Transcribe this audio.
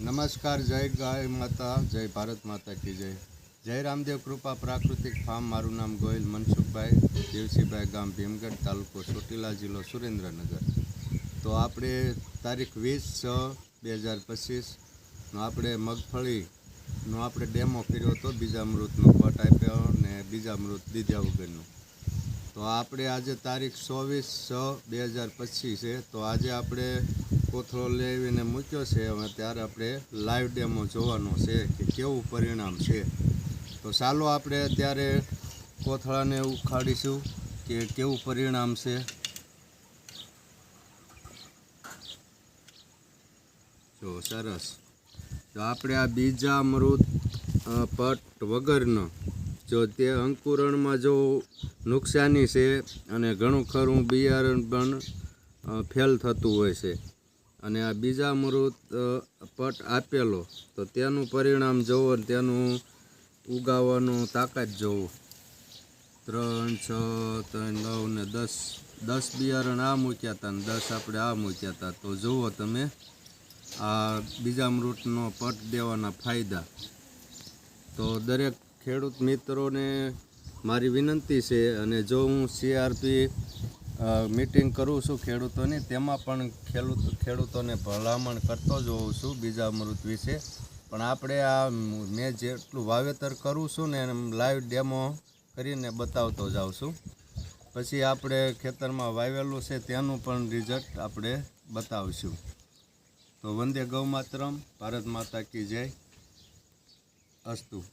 નમસ્કાર, જય ગાય માતા, જય ભારત માતા કી જય. જય રામદેવ કૃપા પ્રાકૃતિક ફાર્મ, મારું નામ ગોયલ મનસુખભાઈ, દેવસીભાઈ ગામ ભીમગઢ, તાલુકો ચોટીલા જિલ્લો સુરેન્દ્રનગર. તો આપણે તારીખ વીસ છ બે હજાર પચીસનો આપણે મગફળીનો આપણે ડેમો કર્યો હતો, બીજા મૃતનો પટ આપ્યો ને બીજા મૃત દીધા વગરનું. તો આપણે આજે તારીખ ચોવીસ છ બે હજાર પચીસ છે તો આજે આપણે કોથળો લેવીને મૂક્યો છે. હવે ત્યારે આપણે લાઈવ ડેમો જોવાનો છે કે કેવું પરિણામ છે. તો ચાલો આપણે અત્યારે કોથળાને ઉખાડીશું કે કેવું પરિણામ છે. જો સરસ. તો આપણે આ બીજા અમૃત પટ વગરનો જો તે અંકુરણમાં જો નુકસાની છે અને ઘણું ખરું બિયારણ પણ ફેલ થતું હોય છે. અને આ બીજા અમૃત પટ આપેલો, તો તેનું પરિણામ જોવો તેનું ઉગાવવાનું તાકાત જોવો. ત્રણ, છ, ત્રણ, નવ ને દસ. દસ બિયારણ આ મૂક્યા હતા ને દસ આપણે આ મૂક્યા હતા તો જુઓ તમે, આ બીજા અમૃતનો પટ દેવાના ફાયદા. તો દરેક ખેડૂત મિત્રોને મારી વિનંતી છે અને જો હું સીઆરપી મીટિંગ કરું છું ખેડૂતોની. તેમાં પણ ખેડૂત, ખેડૂતોને ભલામણ કરતો જ હોઉં છું બીજા અમૃત વિશે. પણ આપણે આ મેં જેટલું વાવેતર કરું છું ને લાઈવ ડેમો કરીને બતાવતો જાઉં છું. પછી આપણે ખેતરમાં વાવેલું છે તેનું પણ રિઝલ્ટ આપણે બતાવીશું. તો વંદે ગૌ માતરમ ભારત માતા કી જય. અસ્તુ.